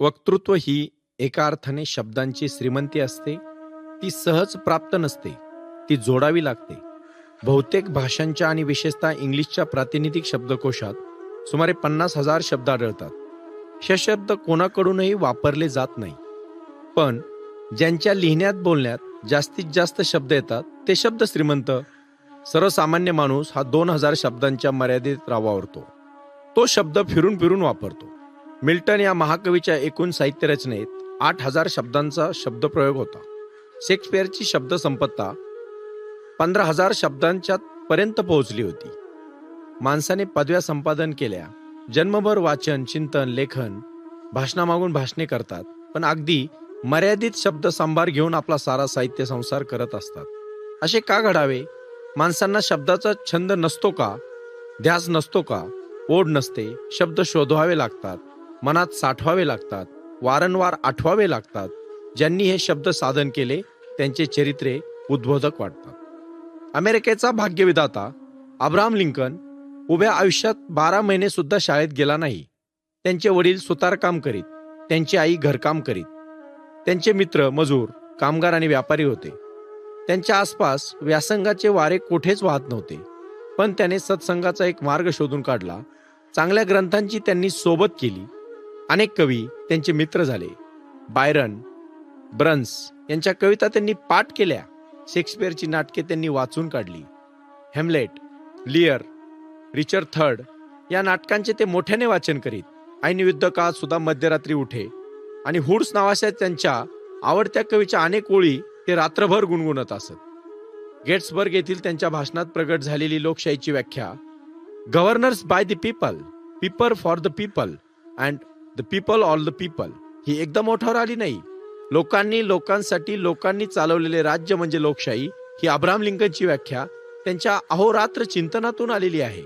वक्तृत्व ही एका अर्थाने शब्दांची श्रीमंती असते ती सहज प्राप्त नसते ती जोडावी लागते. बहुतेक भाषांच्या आणि विशेषतः इंग्लिशच्या प्रातिनिधिक शब्दकोशात सुमारे पन्नास हजार शब्द आढळतात. हे शब्द कोणाकडूनही वापरले जात नाही. पण ज्यांच्या लिहिण्यात बोलण्यात जास्तीत जास्त शब्द येतात ते शब्द श्रीमंत सर्वसामान्य माणूस हा दोन हजार शब्दांच्या मर्यादेत रावावरतो तो शब्द फिरून फिरून वापरतो. मिल्टन या महाकवीच्या एकूण साहित्य रचनेत आठ हजार शब्दांचा शब्दप्रयोग होता. शेक्सपियरची शब्दसंपत्ता पंधरा हजार शब्दांच्या पर्यंत पोहोचली होती. माणसाने पदव्या संपादन केल्या. जन्मभर वाचन चिंतन लेखन भाषणामागून भाषणे करतात. पण अगदी मर्यादित शब्द सांभार घेऊन आपला सारा साहित्य संसार करत असतात. असे का घडावे? माणसांना शब्दाचा छंद नसतो का? ध्यास नसतो का? ओढ नसते. शब्द शोधवावे लागतात. मनात साठवावे लागतात वारंवार आठवावे लागतात. ज्यांनी हे शब्द साधन केले त्यांचे चरित्रे उद्बोधक वाटतात. अमेरिकेचा भाग्यविधाता अब्राम लिंकन उभ्या आयुष्यात बारा महिने सुद्धा शाळेत गेला नाही. त्यांचे वडील सुतारकाम करीत त्यांची आई घरकाम करीत. त्यांचे मित्र मजूर कामगार आणि व्यापारी होते. त्यांच्या आसपास व्यासंगाचे वारे कोठेच वाहत नव्हते. पण त्याने सत्संगाचा एक मार्ग शोधून काढला. चांगल्या ग्रंथांची त्यांनी सोबत केली. अनेक कवी त्यांचे मित्र झाले. बायरन ब्रन्स यांच्या कविता त्यांनी पाठ केल्या. शेक्सपियरची नाटके त्यांनी वाचून काढली. हेमलेट लियर रिचर्ड थर्ड या नाटकांचे ते मोठ्याने वाचन करीत. ऐन युद्ध काळात सुद्धा मध्यरात्री उठे आणि हुड्स नावाच्या त्यांच्या आवडत्या कवीच्या अनेक ओळी ते रात्रभर गुणगुणत असत. गेट्सबर्ग येथील त्यांच्या भाषणात प्रगट झालेली लोकशाहीची व्याख्या governors by the people people for the people and the people all the people ही एकदम मोठावर आली नाही. लोकांनी लोकांसाठी लोकांनी चालवलेले राज्य म्हणजे लोकशाही ही अब्राम लिंकनची व्याख्या त्यांच्या अहोरात्र चिंतनातून आलेली आहे.